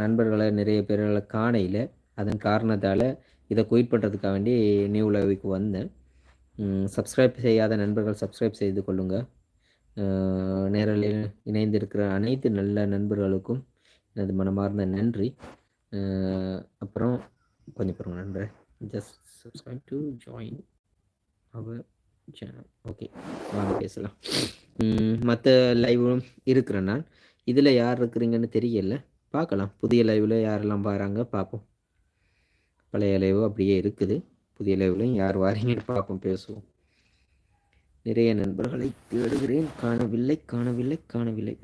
நண்பர்களை நிறைய பேர்களை காணையில் அதன் காரணத்தால் இதை குயிட் பண்ணுறதுக்காக வேண்டி நியூ லைவுக்கு வந்தேன். சப்ஸ்கிரைப் செய்யாத நண்பர்கள் சப்ஸ்கிரைப் செய்து கொள்ளுங்கள் நேரலில் இணைந்திருக்கிற அனைத்து நல்ல நண்பர்களுக்கும் எனது மனமார்ந்த நன்றி. அப்புறம் கொஞ்சம் பாருங்கள் நண்பர் just subscribe to join our channel okay வாங்க பேசலாம். மற்ற லைவும் இருக்கிறேன் நான். இதில் யார் இருக்கிறீங்கன்னு தெரியல. பார்க்கலாம் புதிய லைவில் யாரெல்லாம் பாருங்க பார்ப்போம் பழைய லைவ் அப்படியே இருக்குது. புதிய லைவ்லையும் யார் வாரீங்கன்னு பார்ப்போம் பேசுவோம். நிறைய நண்பர்களை தேடுகிறேன். காணவில்லை காணவில்லை காணவில்லை.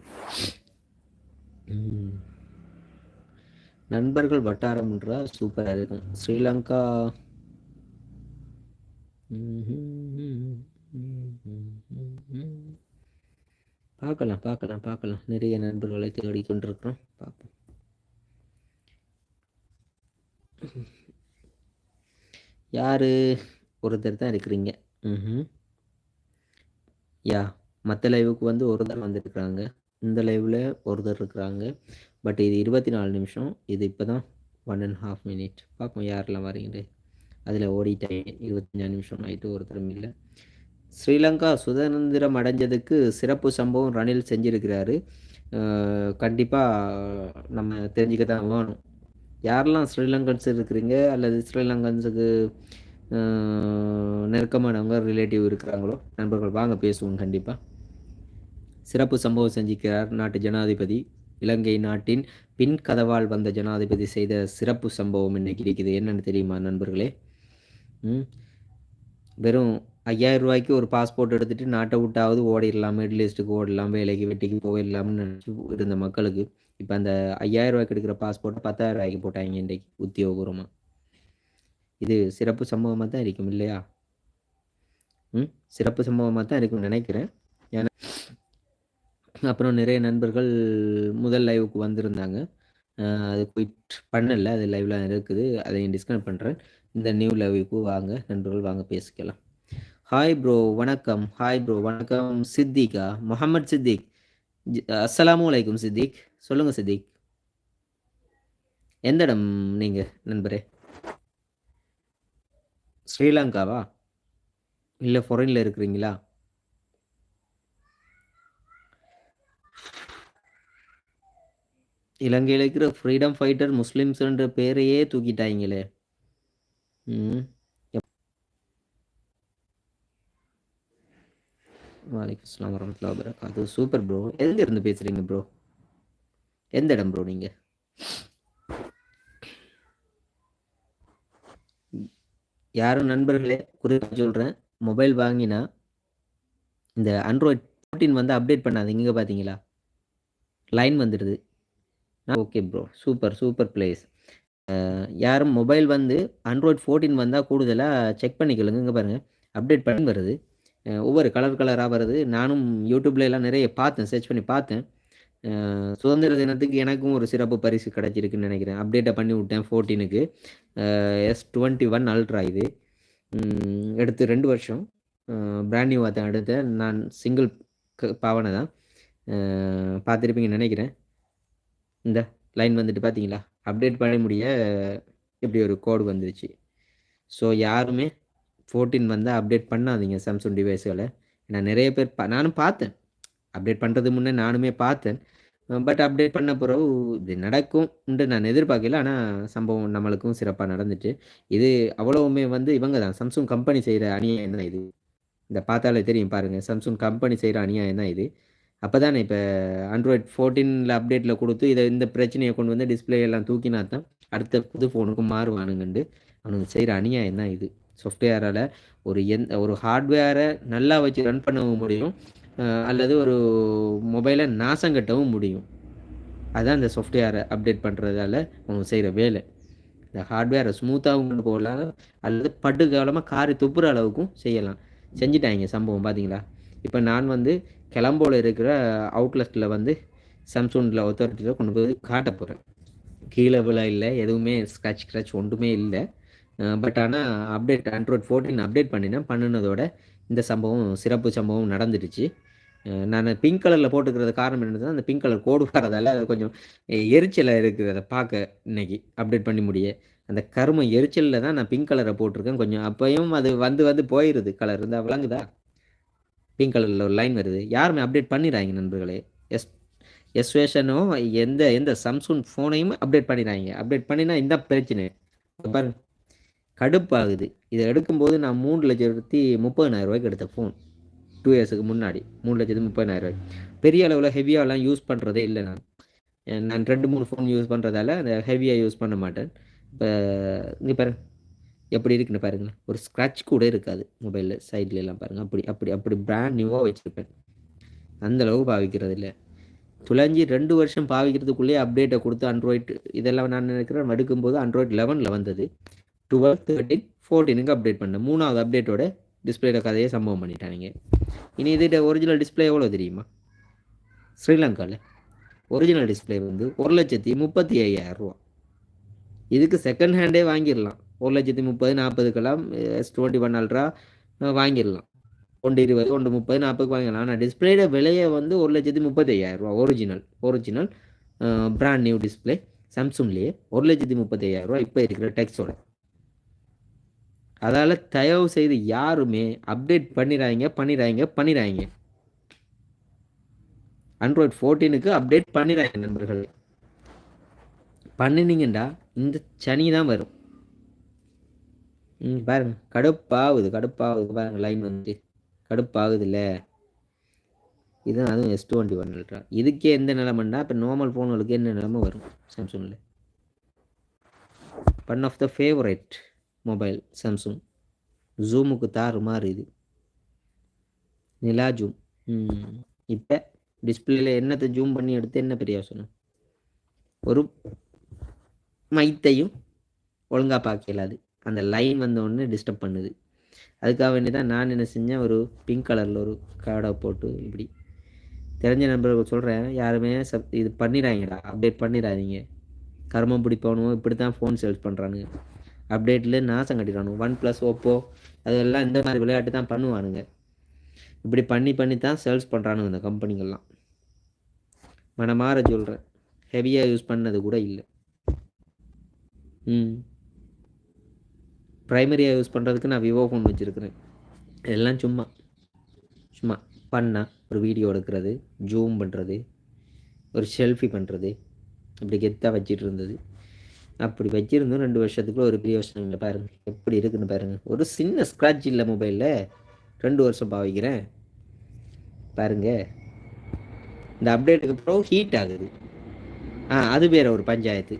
நண்பர்கள் வட்டாரம் என்றால் சூப்பராக இருக்கும். ஸ்ரீலங்கா. பார்க்கலாம் பார்க்கலாம் பார்க்கலாம். நிறைய நண்பர்களை தேடிக்கொண்டிருக்கிறோம் பார்ப்போம். யாரு? ஒருத்தர் தான் இருக்கிறீங்க. ம் யா மற்ற லைவுக்கு வந்து ஒருத்தர் வந்துருக்குறாங்க. இந்த லைவில் ஒருத்தர் இருக்கிறாங்க. பட் இது இருபத்தி நாலு நிமிஷம். இது இப்போ தான் ஒன் அண்ட் ஹாஃப் மினிட் பார்ப்போம் யாரெல்லாம் வரீங்க அதில் ஓடிட்டேன் இருபத்தஞ்சாறு நிமிஷம் ஆகிட்டு ஒருத்தரும் இல்லை. ஸ்ரீலங்கா சுதந்திரம் அடைஞ்சதுக்கு சிறப்பு சம்பவம் ரணில் செஞ்சுருக்கிறாரு. கண்டிப்பாக நம்ம தெரிஞ்சுக்க தான் வேணும். யாரெல்லாம் ஸ்ரீலங்கன்ஸ் இருக்கிறீங்க? அல்லது ஸ்ரீலங்கன்ஸுக்கு நெருக்கமானவங்க ரிலேட்டிவ் இருக்கிறாங்களோ? நண்பர்கள் வாங்க பேசுவோம் கண்டிப்பாக சிறப்பு சம்பவம் செஞ்சிக்கிறார் நாட்டு ஜனாதிபதி. இலங்கை நாட்டின் பின் கதவால் வந்த ஜனாதிபதி செய்த சிறப்பு சம்பவம் இன்னைக்கு இருக்குது. என்னென்னு தெரியுமா நண்பர்களே? வெறும் ஐயாயிரம் ரூபாய்க்கு ஒரு பாஸ்போர்ட் எடுத்துட்டு நாட்டை விட்டாவது ஓடிடலாம் மிடில் ஈஸ்ட்டுக்கு ஓடலாம் வேலைக்கு வெட்டிக்கு போயிடலாம்னு நினச்சி இருந்த மக்களுக்கு இப்போ அந்த ஐயாயிரம் ரூபாய்க்கு எடுக்கிற பாஸ்போர்ட் பத்தாயிரம் ரூபாய்க்கு போட்டாங்க இன்றைக்கு உத்தியோகபூர்வமாக இது சிறப்பு சம்பவமாக தான் இருக்கும் இல்லையா? ம் சிறப்பு சம்பவமாக தான் இருக்கும்னு நினைக்கிறேன். ஏன்னா அப்புறம் நிறைய நண்பர்கள் முதல் லைவுக்கு வந்திருந்தாங்க. அது குயிட் பண்ணலை அது லைவ்லாம் இருக்குது அதையும் டிஸ்கனெக்ட் பண்ணுறேன் இந்த நியூ லைவுக்கு வாங்க நண்பர்கள் வாங்க பேசிக்கலாம். ஹாய் ப்ரோ வணக்கம். ஹாய் ப்ரோ வணக்கம். சித்திகா முகமது சித்திக் அஸ்லாம் வலைக்கும் சித்திக் சொல்லுங்கள் சித்திக் எந்த இடம் நீங்கள் நண்பரே? ஸ்ரீலங்காவா? இல்லை ஃபாரின்ல இருக்கிறீங்களா? இலங்கையில் இருக்கிற ஃப்ரீடம் ஃபைட்டர் முஸ்லிம்ஸ்ன்ற பேரையே தூக்கிட்டாங்களே ம். வாலைக்கும் அஸ்லாம் வரமத்துல்லா வரகாத்து சூப்பர் ப்ரோ எங்க இருந்து பேசுறீங்க ப்ரோ எந்த இடம் ப்ரோ நீங்க? யாரும் நண்பர்களே குறிப்பாக சொல்கிறேன் மொபைல் வாங்கினா இந்த ஆண்ட்ராய்ட் ஃபோர்டீன் வந்து அப்டேட் பண்ணாதீங்க. இங்கே பார்த்தீங்களா லைன் வந்துடுது. Okay bro super super place யாரும் மொபைல் வந்து ஆண்ட்ராய்ட் ஃபோர்டீன் வந்தால் கூடுதலாக செக் பண்ணிக்கலுங்க இங்கே பாருங்கள் அப்டேட் பண்ணி வருது. ஒவ்வொரு கலர் கலராக வருது. நானும் யூடியூப்ல எல்லாம் நிறைய பார்த்தேன் சர்ச் பண்ணி பார்த்தேன். சுதந்திர தினத்துக்கு எனக்கும் ஒரு சிறப்பு பரிசு கிடச்சிருக்குன்னு நினைக்கிறேன். அப்டேட்டை பண்ணி விட்டேன் ஃபோர்டீனுக்கு எஸ் டுவெண்ட்டி ஒன் அல்ட்ரா இது. எடுத்து ரெண்டு வருஷம். பிராண்ட் நியூ தான் எடுத்தேன். நான் சிங்கிள் பாவனை தான். பார்த்துருப்பீங்கன்னு நினைக்கிறேன். இந்த லைன் வந்துட்டு பார்த்தீங்களா? அப்டேட் பண்ண முடிய இப்படி ஒரு கோடு வந்துருச்சு. ஸோ யாருமே ஃபோர்டீன் வந்தால் அப்டேட் பண்ணாதீங்க சாம்சங் டிவைஸ்களை நான் நிறைய பேர் பா நானும் பார்த்தேன். அப்டேட் பண்ணுறது முன்னே நானுமே பார்த்தேன். பட் அப்டேட் பண்ண பிறகு இது நடக்கும் நான் எதிர்பார்க்கல. ஆனால் சம்பவம் நம்மளுக்கும் சிறப்பாக நடந்துட்டு இது அவ்வளவுமே வந்து இவங்க தான். சம்சங் கம்பெனி செய்கிற அநியாயம் தான் இது. இந்த பார்த்தாலே தெரியும் பாருங்கள் சம்சங் கம்பெனி செய்கிற அநியாயம் தான் இது. அப்போ தானே இப்போ ஆண்ட்ராய்ட் ஃபோர்டீனில் அப்டேட்டில் கொடுத்து இதை இந்த பிரச்சனையை கொண்டு வந்து டிஸ்பிளே எல்லாம் தூக்கினா தான் அடுத்த புது ஃபோனுக்கும் மாறுவானுங்கண்டு அவனுக்கு செய்கிற அநியாயம் தான் இது. சாஃப்ட்வேரால் ஒரு எந்த ஒரு ஹார்ட்வேரை நல்லா வச்சு ரன் பண்ணவும் முடியும். அல்லது ஒரு மொபைலை நாசம் கட்டவும் முடியும். அதுதான் இந்த சாஃப்ட்வேரை அப்டேட் பண்ணுறதால அவங்க செய்கிற வேலை. இந்த ஹார்ட்வேரை ஸ்மூத்தாகவும் கொண்டு போகலாம். அல்லது பட்டுக்காலமாக காரி துப்புற அளவுக்கும் செய்யலாம். செஞ்சுட்டாங்க சம்பவம் பார்த்தீங்களா இப்போ நான் வந்து கிளம்போல இருக்கிற அவுட்லெட்டில் வந்து சாம்சங்கில் ஒத்தாரிட்டியில் கொண்டு போய் காட்ட போகிறேன் கீழே விழா இல்லை எதுவுமே ஸ்க்ராச் ஸ்க்ராச் ஒன்றுமே இல்லை. பட் ஆனால் அப்டேட் ஆண்ட்ராய்ட் ஃபோர்டீன் அப்டேட் பண்ணினேன். பண்ணினதோட இந்த சம்பவம் சிறப்பு சம்பவம் நடந்துடுச்சு. நான் பிங்க் கலரில் போட்டுக்கிறது காரணம் என்னதுன்னா அந்த பிங்க் கலர் கோடு வரதால அது கொஞ்சம் எரிச்சலாக இருக்குது. அதை பார்க்க இன்னைக்கு அப்டேட் பண்ணி முடிய. அந்த கரும எரிச்சலில் தான் நான் பிங்க் கலரை போட்டிருக்கேன். கொஞ்சம் அப்பையும் அது வந்து வந்து போயிடுது கலர் இருந்தால் விளங்குதா? பிங்க் கலரில் ஒரு லைன் வருது. யாருமே அப்டேட் பண்ணிடுறாங்க நண்பர்களே. எஸ் எஸ்வேஷனும் எந்த எந்த சம்சுங் ஃபோனையும் அப்டேட் பண்ணிடுறாங்க அப்டேட் பண்ணினா இந்த பிரச்சனை. பாருங்க. கடுப்பாகுது. இதை எடுக்கும்போது நான் மூணு லட்சத்தி முப்பதினாயிரம் ரூபாய்க்கு எடுத்த ஃபோன் டூ இயர்ஸுக்கு முன்னாடி. மூணு லட்சத்து முப்பதினாயிரம் ரூபாய். பெரிய அளவில் ஹெவியாலாம் யூஸ் பண்ணுறதே இல்லை நான். நான் ரெண்டு மூணு ஃபோன் யூஸ் பண்ணுறதால அந்த ஹெவியாக யூஸ் பண்ண மாட்டேன். இப்போ இங்கே பாருங்க. எப்படி இருக்குன்னு பாருங்களேன். ஒரு ஸ்க்ராட்ச் கூட இருக்காது மொபைலில் சைட்ல எல்லாம் பாருங்கள் அப்படி அப்படி அப்படி பிராண்ட் நியூவாக வச்சுருப்பேன். அந்தளவுக்கு பாவிக்கிறது இல்லை. துளஞ்சி ரெண்டு வருஷம் பாவிக்கிறதுக்குள்ளேயே அப்டேட்டை கொடுத்து அண்ட்ராய்டு இதெல்லாம் நான் நினைக்கிறேன். எடுக்கும்போது அண்ட்ராய்டு லெவனில் வந்தது. டுவெல் தேர்ட்டின் ஃபோர்டீனுக்கு அப்டேட் பண்ணேன் மூணாவது அப்டேட்டோட டிஸ்பிளேல கதையை சம்பவம் பண்ணிட்டானுங்க. இனி இது ஒரிஜினல் டிஸ்பிளே எவ்வளோ தெரியுமா? ஸ்ரீலங்காவில் ஒரிஜினல் டிஸ்பிளே வந்து ஒரு லட்சத்தி முப்பத்தி ஐயாயிரம் ரூபா. இதுக்கு செகண்ட் ஹேண்டே வாங்கிடலாம். ஒரு லட்சத்தி முப்பது நாற்பதுக்கெல்லாம் எஸ் டுவெண்ட்டி ஒன் அல்ட்ரா வாங்கிடலாம். ஒன்று இருபது ஒன்று முப்பது நாற்பதுக்கு வாங்கிடலாம். ஆனால் டிஸ்பிளேட விலையை வந்து ஒரு லட்சத்தி முப்பத்தி ஐயாயிரரூவா original original brand new display சாம்சங்லேயே ஒரு லட்சத்தி முப்பத்தி ஐயாயிரரூவா ரூபா இப்போ இருக்கிற டெக்ஸோட அதால் தயவு செய்து யாருமே அப்டேட் பண்ணிடுறாங்க பண்ணிடுறாங்க பண்ணிடுறாங்க ஆண்ட்ராய்ட் ஃபோர்டீனுக்கு அப்டேட் பண்ணிடுறாங்க நண்பர்கள். பண்ணினீங்கண்டா இந்த சனி தான் வரும். ம் பாருங்க கடுப்பாகுது கடுப்பாகுது பாருங்க லைன் வந்து. கடுப்பாகுது இல்லை இதுதான் அதுவும் எஸ் டுவெண்ட்டி ஒன் அல்ட்ரா இதுக்கே எந்த நிலமன்னா இப்போ நார்மல் ஃபோன்களுக்கு என்ன நிலமை வரும் சாம்சங்கில் one of the favourite mobile Samsung. ஜூமுக்கு தாறு மாறு இது நிலா ஜூம் இப்போ டிஸ்பிளேல என்னத்தை ஜூம் பண்ணி எடுத்து என்ன பிரயோசனம் ஒரு மைத்தையும் ஒழுங்காக பார்க்கலாது அந்த லைன் வந்த உடனே டிஸ்டர்ப் பண்ணுது. அதுக்காக வேண்டி தான் நான் என்ன செஞ்சேன்? ஒரு பிங்க் கலரில் ஒரு கார்டை போட்டு இப்படி. தெரிஞ்ச நண்பர்கள் சொல்கிறேன் யாருமே சப் இது பண்ணிடாங்கடா அப்டேட் பண்ணிடாதீங்க கர்மம் பிடிப்பவனும் இப்படி தான் ஃபோன் சேல்ஸ் பண்ணுறானுங்க அப்டேட்டில் நாசம் கட்டிடுவானுங்க. ஒன் ப்ளஸ் ஓப்போ அதெல்லாம் இந்த மாதிரி விளையாட்டு தான் பண்ணுவானுங்க. இப்படி பண்ணி பண்ணி தான் சேல்ஸ் பண்ணுறானுங்க இந்த கம்பெனிகள்லாம் மனமாற சொல்கிறேன் ஹெவியாக யூஸ் பண்ணது கூட இல்லை. ம். ப்ரைமரியாக யூஸ் பண்ணுறதுக்கு நான் விவோ ஃபோன் வச்சுருக்கிறேன். எல்லாம் சும்மா. சும்மா பண்ணால் ஒரு வீடியோ எடுக்கிறது ஜூம் பண்ணுறது ஒரு செல்ஃபி பண்ணுறது இப்படி கெத்தாக வச்சிட்டு இருந்தது. அப்படி வச்சிருந்தோம். ரெண்டு வருஷத்துக்குள்ள ஒரு பெரிய வருஷம் இல்லை பாருங்கள் எப்படி இருக்குன்னு பாருங்கள் ஒரு சின்ன ஸ்க்ராட்ச் இல்லை மொபைலில் ரெண்டு வருஷம் பாவிக்கிறேன். பாருங்க. இந்த அப்டேட்டுக்கு அப்புறம் ஹீட் ஆகுது. ஆ அது வேற ஒரு panchayat.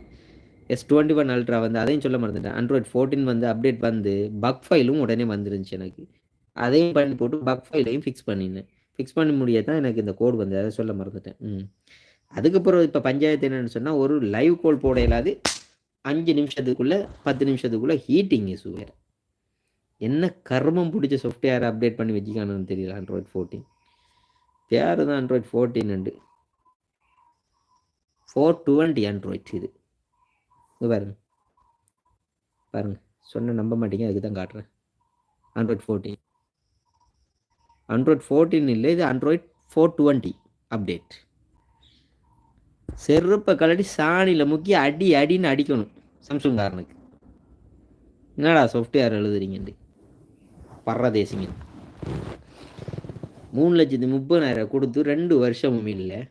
S twenty one ultra வந்து அதையும் சொல்ல மறந்துட்டேன். ஆண்ட்ராய்ட் ஃபோர்டீன் வந்து அப்டேட் வந்து பக் ஃபைலும் உடனே வந்துருந்துச்சு எனக்கு. அதையும் பண்ணி போட்டு பக் ஃபைலையும் ஃபிக்ஸ் பண்ணினேன். ஃபிக்ஸ் பண்ண முடியாது தான் எனக்கு இந்த கோடு வந்து அதை சொல்ல மறந்துட்டேன். ம். அதுக்கப்புறம் இப்போ பஞ்சாயத்து என்னென்னு சொன்னால் ஒரு லைவ் கோல் போட இல்லாது அஞ்சு நிமிஷத்துக்குள்ளே பத்து நிமிஷத்துக்குள்ளே ஹீட்டிங் இஷ்யூ வேறு. என்ன கர்மம் பிடிச்ச சாஃப்ட்வேர் அப்டேட் பண்ணி வச்சுக்கானு தெரியல ஆண்ட்ராய்ட் ஃபோர்டீன் பேர் தான் ஆண்ட்ராய்ட் ஃபோர்டீன் உண்டு ஃபோர் டுவெண்ட்டி ஆண்ட்ராய்ட் இது. இது பாருங்க. பாருங்க. சொன்ன நம்ப மாட்டீங்க அதுக்கு தான் காட்டுறேன். ஆண்ட்ராய்ட் ஃபோர்டீன் ஆண்ட்ராய்ட் ஃபோர்டீன் இல்லை இது ஆண்ட்ராய்ட் ஃபோர் டுவெண்ட்டி அப்டேட் செருப்பை கலட்டி சாணியில் முக்கி அடி அடின்னு அடிக்கணும். சம்சுங்காரனுக்கு என்னடா சாஃப்ட்வேர் எழுதுறீங்கண்டு பரதேசிங்க. மூணு லட்சத்து முப்பதாயிரம் கொடுத்து ரெண்டு வருஷமும் இல்லை.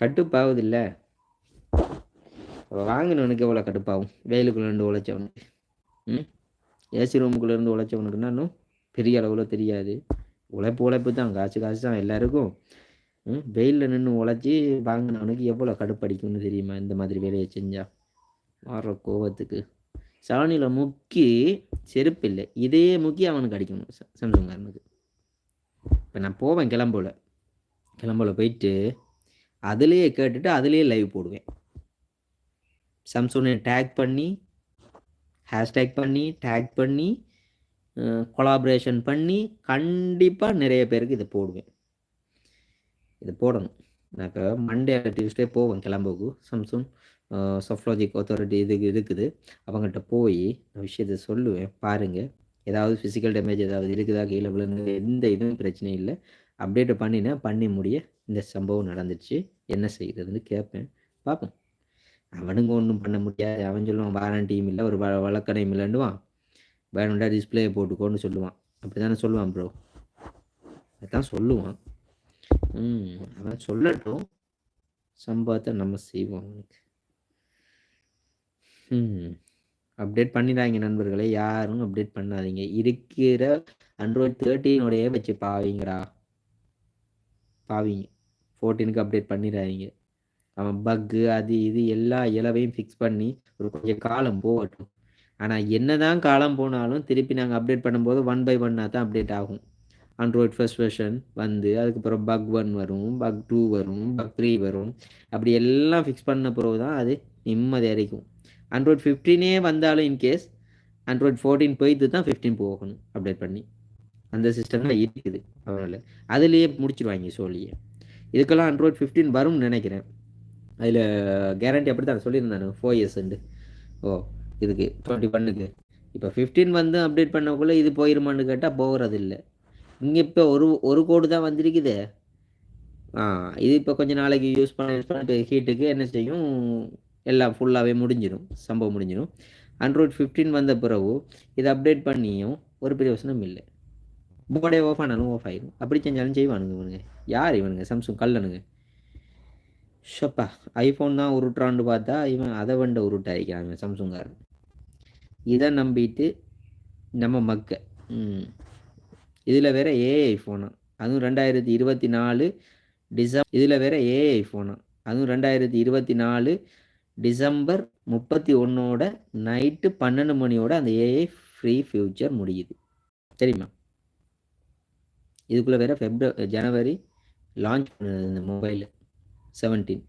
கட்டுப்பாகுது இல்லை. வாங்கினவனுக்கு எவ்வளோ கடுப்பாகும் வெயிலுக்குள்ள இருந்து உழைச்சவனுக்கு. ம்? ஏசி ரூமுக்குள்ளே இருந்து உழைச்சவனுக்குன்னா இன்னும்? பெரிய அளவில் தெரியாது. உழைப்பு உழைப்பு தான். காசு காசு தான் எல்லாருக்கும். வெயிலில் நின்று உழைச்சி வாங்கினவனுக்கு எவ்வளோ கடுப்படிக்கும்னு தெரியுமா? இந்த மாதிரி வேலையை செஞ்சால் வர்ற கோவத்துக்கு சாணியில் முக்கி செருப்பு இல்லை இதே முக்கி அவனுக்கு அடிக்கணும் சம்சங்காரனுக்கு. இப்போ நான் போவேன் கிளம்போல. கிளம்போல போயிட்டு அதுலேயே கேட்டுட்டு அதுலேயே லைவ் போடுவேன். சம்சோனை டேக் பண்ணி ஹேஷ்டேக் பண்ணி டேக் பண்ணி கொலாபரேஷன் பண்ணி கண்டிப்பாக நிறைய பேருக்கு இதை போடுவேன். இதை போடணும். நான் இப்போ மண்டே டியூஸ்டே போவேன் கிளம்புக்கு சம்சங் சொஃப்லாஜிக் அத்தாரிட்டி இது இருக்குது. அவங்ககிட்ட போய் நான் விஷயத்த சொல்லுவேன். பாருங்கள் ஏதாவது ஃபிசிக்கல் டேமேஜ் ஏதாவது இருக்குதா? கீழே விழுந்து எந்த இதுவும் பிரச்சனை இல்லை. அப்டேட்டை பண்ணினேன் பண்ணி முடிய இந்த சம்பவம் நடந்துச்சு. என்ன செய்கிறதுன்னு கேட்பேன் பார்ப்போம் அவனுங்க ஒன்றும் பண்ண முடியாது. அவன் சொல்லுவான் வாரண்டியும் இல்லை ஒரு வ வழக்கடையும் இல்லைன்னுவான். வேணுண்டா டிஸ்பிளே போட்டுக்கோன்னு சொல்லுவான். அப்படி தானே சொல்லுவான் ப்ரோ அதான் சொல்லுவான். ம் அவன் சொல்லட்டும். சம்பவத்தை நம்ம செய்வோம் அவனுக்கு. ம். அப்டேட் பண்ணிடாங்க நண்பர்களே யாரும் அப்டேட் பண்ணாதீங்க. இருக்கிற அண்ட்ராய்ட் தேர்ட்டீனோடையே வச்சு பாவீங்கடா. பாவீங்க. ஃபோர்டீனுக்கு அப்டேட் பண்ணிடாதீங்க. அவன் பக்கு அது இது எல்லா இலவையும் ஃபிக்ஸ் பண்ணி ஒரு கொஞ்சம் காலம் போகட்டும். ஆனால் என்னதான் காலம் போனாலும் திருப்பி நாங்கள் அப்டேட் பண்ணும்போது ஒன் பை ஒன்னாக தான் அப்டேட் ஆகும். ஆண்ட்ராய்ட் ஃபர்ஸ்ட் வெர்ஷன் வந்து அதுக்கப்புறம் பக் ஒன் வரும் பக் டூ வரும் பக் த்ரீ வரும். அப்படி எல்லாம் ஃபிக்ஸ் பண்ண பிறகு தான் அது நிம்மதி அரைக்கும் ஆண்ட்ராய்ட் ஃபிஃப்டீனே வந்தாலும் இன்கேஸ் ஆண்ட்ராய்ட் ஃபோர்டீன் போயிட்டு தான் ஃபிஃப்டீன் போகணும் அப்டேட் பண்ணி. அந்த சிஸ்டம்லாம் இருக்குது அவனால் அதுலேயே முடிச்சிருவாங்க சோழியை இதுக்கெல்லாம் ஆண்ட்ராய்ட் ஃபிஃப்டீன் வரும்னு நினைக்கிறேன். அதில் கேரண்டி அப்படி தான் சொல்லியிருந்தானு ஃபோர் இயர்ஸ்ண்டு ஓ இதுக்கு டுவெண்ட்டி ஒன்னுக்கு இப்போ ஃபிஃப்டீன் வந்து அப்டேட் பண்ணக்குள்ளே இது போயிருமான்னு கேட்டால் போகிறது இல்லை இங்கே இப்போ ஒரு ஒரு கோடு தான் வந்திருக்குது. ஆ இது இப்போ கொஞ்சம் நாளைக்கு யூஸ் பண்ண யூஸ் பண்ண ஹீட்டுக்கு என்ன செய்யும்? எல்லாம் ஃபுல்லாகவே முடிஞ்சிடும் சம்பவம் முடிஞ்சிடும் ஆண்ட்ராய்ட் ஃபிஃப்டீன் வந்த பிறகு இதை அப்டேட் பண்ணியும் ஒரு பிரயோசனம் இல்லை. போர்டே ஆஃப் ஆனாலும் ஆஃப் ஆகிடும் அப்படி செஞ்சாலும் செய்வானுங்க இவனுங்க. யார் இவனுங்க? சாம்சங் கல்லனுங்க ஷப்பா ஐஃபோன் தான் உருட்டுறான்னு பார்த்தா இவன் அதை வண்ட உருட்டாயிக்கிறாங்க சாம்சங்காரன் இதை நம்பிட்டு நம்ம மக்க இதில் வேற ஏஐ ஃபோனா அதுவும் ரெண்டாயிரத்தி இருபத்தி நாலு டிசம்பர் இதில் வேற ஏஐ ஃபோனா அதுவும் ரெண்டாயிரத்தி இருபத்தி நாலு டிசம்பர் முப்பத்தி ஒன்றோட நைட்டு பன்னெண்டு மணியோட அந்த ஏஐ ஃப்ரீ ஃபியூச்சர் முடியுது. சரிம்மா இதுக்குள்ளே வேற ஃபெப்ரவரி ஜனவரி லான்ச் பண்ணுது இந்த மொபைலு செவன்டீன்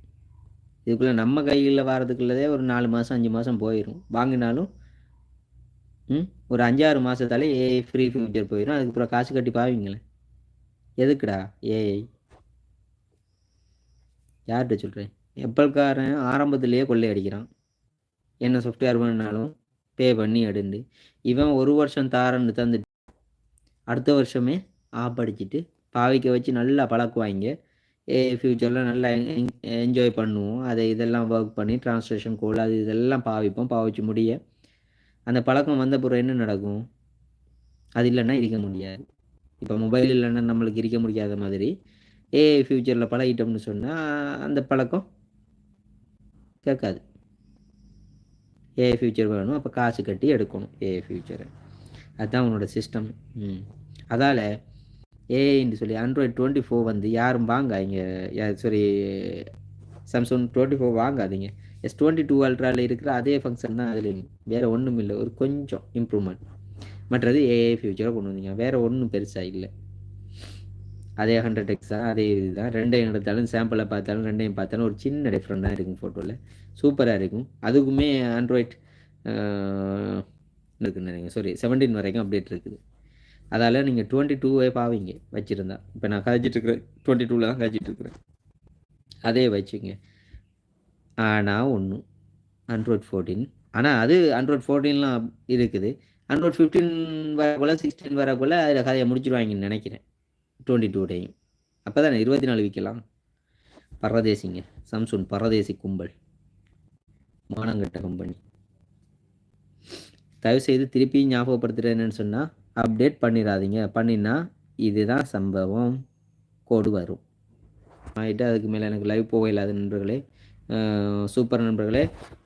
இதுக்குள்ளே நம்ம கையில் வரதுக்குள்ளதே ஒரு நாலு மாதம் அஞ்சு மாதம் போயிடும் வாங்கினாலும் ம் ஒரு அஞ்சாறு மாதத்தாலே ஏஐ ஃப்ரீ ஃபியூச்சர் போயிடும் அதுக்கப்புறம் காசு கட்டி பாவீங்களே எதுக்குடா ஏஐ யார்கிட்ட சொல்கிறேன் எப்பல்காரன் ஆரம்பத்திலேயே கொள்ளை அடிக்கிறான் என்ன சாஃப்ட்வேர் வேணுனாலும் பே பண்ணி எடுண்டு. இவன் ஒரு வருஷம் தாரன்னு தந்துட்டு அடுத்த வருஷமே ஆப்படிச்சிட்டு பாவிக்க வச்சு நல்லா பழக்குவாங்க ஃப்யூச்சரில் நல்லா என்ஜாய் பண்ணுவோம். அதை இதெல்லாம் ஒர்க் பண்ணி ட்ரான்ஸ்லேஷன் கோல் அது இதெல்லாம் பாவிப்போம். பாவிச்சு முடிய. அந்த பழக்கம் வந்த பிறகு என்ன நடக்கும்? அது இல்லைன்னா இருக்க முடியாது. இப்போ மொபைல் இல்லைன்னா நம்மளுக்கு இருக்க முடியாத மாதிரி. ஏ ஃப்யூச்சரில் பழகிட்டோம்னு சொன்னால் அந்த பழக்கம் கேட்காது. ஏ ஃப்யூச்சர் வேணும் அப்போ காசு கட்டி எடுக்கணும் ஏ ஃபியூச்சரை அதுதான் உன்னோட சிஸ்டம் ம். அதால் ஏஐன்னு சொல்லி ஆண்ட்ராய்ட் டுவெண்ட்டி ஃபோர் வந்து யாரும் வாங்காதீங்க. சாரி சாம்சங் டுவெண்ட்டி ஃபோர் வாங்காதீங்க. எஸ் டுவெண்ட்டி டூ அல்ட்ராவில் இருக்கிற அதே ஃபங்க்ஷன் தான் அதில் வேறு ஒன்றும் இல்லை ஒரு கொஞ்சம் இம்ப்ரூவ்மெண்ட் மற்றது ஏஐ ஃபியூச்சராக கொண்டு வந்தீங்க. வேறு ஒன்றும் பெருசாக இல்லை. அதே ஹண்ட்ரட் எக்ஸ் தான் அதே இதுதான். ரெண்டையும் எடுத்தாலும் சாம்பிளை பார்த்தாலும் ரெண்டையும் பார்த்தாலும் ஒரு சின்ன டிஃப்ரெண்ட்டாக இருக்கும் ஃபோட்டோவில் சூப்பராக இருக்கும். அதுக்குமே ஆண்ட்ராய்ட் இருக்குன்னு நினைக்கிறேன். சாரி செவன்டீன் வரைக்கும் அப்டேட் இருக்குது. அதால் நீங்கள் டுவெண்ட்டி டூவே பாவீங்க வச்சுருந்தா. இப்போ நான் கதைச்சிட்ருக்குறேன் டுவெண்ட்டி டூவில் தான் கதைச்சிட்ருக்குறேன் அதே வச்சுங்க. ஆனால் ஒன்று ஆண்ட்ராய்ட் ஃபோர்டீன் ஆனால் அது ஆண்ட்ராய்ட் ஃபோர்டீன்லாம் இருக்குது. ஆண்ட்ராய்ட் ஃபிஃப்டீன் வரக்குள்ள சிக்ஸ்டீன் வரக்குள்ள அதில் கதையை முடிச்சிருவாங்கன்னு நினைக்கிறேன். டுவெண்ட்டி டூ டே அப்போ தானே இருபத்தி நாலு விற்கலாம் பரதேசிங்க. சாம்சுங் பரதேசி கும்பல். மானங்கட்ட கம்பெனி தயவுசெய்து திருப்பி ஞாபகப்படுத்துகிறேன் என்னன்னு சொன்னால் அப்டேட் பண்ணிடாதீங்க. பண்ணினா இதுதான் சம்பவம். கோடு வரும். ஆகிட்டு அதுக்கு மேலே எனக்கு லைவ் போக இல்லாத நண்பர்களே சூப்பர் நண்பர்களே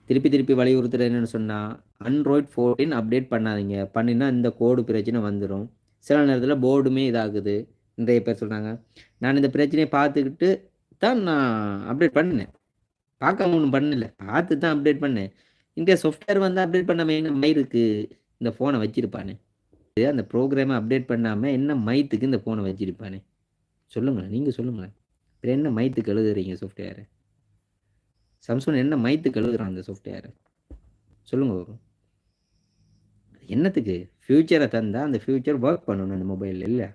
திருப்பி திருப்பி வலியுறுத்துறது என்னென்னு சொன்னால் அண்ட்ராய்ட் ஃபோர்டீன் அப்டேட் பண்ணாதீங்க. பண்ணினா இந்த கோடு பிரச்சனை வந்துடும் சில நேரத்தில் போர்டுமே இதாகுது. நிறைய பேர் சொல்கிறாங்க நான் இந்த பிரச்சனையை பார்த்துக்கிட்டு தான் நான் அப்டேட் பண்ணினேன் பார்க்காம ஒன்றும் பண்ணல. பார்த்து தான் அப்டேட் பண்ணேன். இங்கே சாஃப்ட்வேர் வந்து அப்டேட் பண்ணாமல் என்ன மயிருக்கு இந்த ஃபோனை வச்சிருப்பானே. அந்த ப்ரோக்ராமை அப்டேட் பண்ணாமல் என்ன மைத்துக்கு இந்த ஃபோனை வச்சிருப்பானே? சொல்லுங்களேன். நீங்கள் சொல்லுங்களேன். அப்புறம் என்ன மைத்துக்கு எழுதுறீங்க சாஃப்ட்வேரை சம்சங் என்ன மைத்துக்கு எழுதுறான் அந்த சாஃப்ட்வேரை சொல்லுங்க வரும் என்னத்துக்கு? ஃப்யூச்சரை தந்தால் அந்த ஃப்யூச்சர் ஒர்க் பண்ணணும் அந்த மொபைலில் இல்லை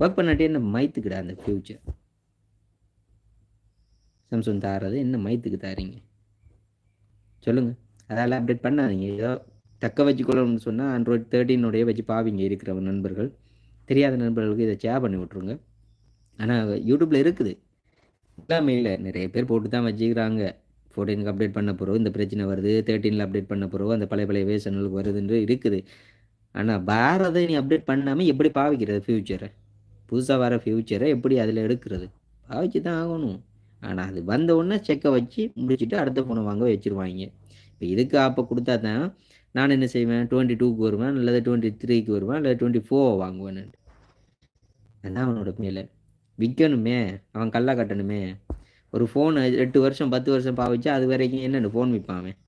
ஒர்க் பண்ணாட்டி என்ன மைத்துக்குடா அந்த ஃப்யூச்சர் சாம்சங் தாரது என்ன மைத்துக்கு தாரீங்க? சொல்லுங்கள் அதால் அப்டேட் பண்ணாதீங்க. ஏதோ தக்க வச்சுக்கொள்ளணும்னு சொன்னால் ஆண்ட்ராய்ட் தேர்ட்டினுடைய வச்சு பாவிங்க இருக்கிற நண்பர்கள். தெரியாத நண்பர்களுக்கு இதை ஷேர் பண்ணி விட்ருங்க ஆனால் யூடியூப்பில் இருக்குது. எல்லாமே இல்லை. நிறைய பேர் போட்டு தான் வச்சுக்கிறாங்க. ஃபோர்டீனுக்கு அப்டேட் பண்ண போகிறோம் இந்த பிரச்சனை வருது. தேர்ட்டீனில் அப்டேட் பண்ண போகிறோம் அந்த பழைய பழைய வேஷனுக்கு வருதுன்னு இருக்குது. ஆனால் பாரதை நீ அப்டேட் பண்ணாமல் எப்படி பாவிக்கிறது ஃப்யூச்சரை புதுசாக வர ஃப்யூச்சரை எப்படி அதில் எடுக்கிறது? பாவிச்சு தான் ஆகணும். ஆனால் அது வந்த உடனே செக்கை வச்சு முடிச்சுட்டு அடுத்த ஃபோனை வாங்க வச்சுருவாங்க. இப்போ இதுக்கு அப்போ கொடுத்தா தான் நான் என்ன செய்வேன்? டுவெண்ட்டி டூக்கு வருவேன் அல்லது டுவெண்ட்டி த்ரீக்கு வருவேன் அல்லது டுவெண்ட்டி ஃபோர் வாங்குவேன். அதான் அவனோட மேலே. விற்கணுமே அவன் கல்லா கட்டணுமே. ஒரு ஃபோனு எட்டு வருஷம் பத்து வருஷம் பாவிச்சா அது வரைக்கும் என்னென்னு ஃபோன் விற்பான் அவன்.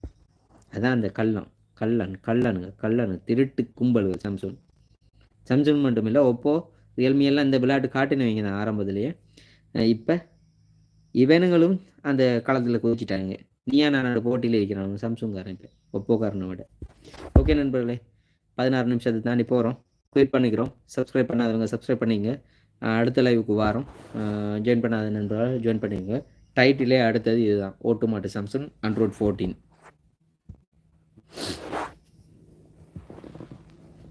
அதான் அந்த கள்ளம். கள்ளன் கள்ளனுங்க கள்ளனு திருட்டு கும்பல்கள் சாம்சங் சாம்சங் மட்டும் இல்லை ஒப்போ ரியல்மி எல்லாம் இந்த விளையாட்டு காட்டினவங்க தான் ஆரம்பத்திலேயே. இப்போ இவனுங்களும் அந்த காலத்தில் குதிச்சிட்டாங்க. நீயா நான் போட்டியில் இருக்கிறாங்க சாம்சங்காரன் இப்போ ஒப்போக்காரனை விட. ஓகே நண்பர்களே பதினாறு நிமிஷத்தை தாண்டி போகிறோம் குயிட் பண்ணிக்கிறோம். சப்ஸ்கிரைப் பண்ணாதவங்க சப்ஸ்கிரைப் பண்ணிங்க. அடுத்த லைவுக்கு வாரம். ஜாயின் பண்ணாத நண்பர்கள் ஜாயின் பண்ணிங்க. டைட்டிலே அடுத்தது இதுதான். ஓட்டு மாட்டு சாம்சங் அண்ட்ரோட் ஃபோர்டீன்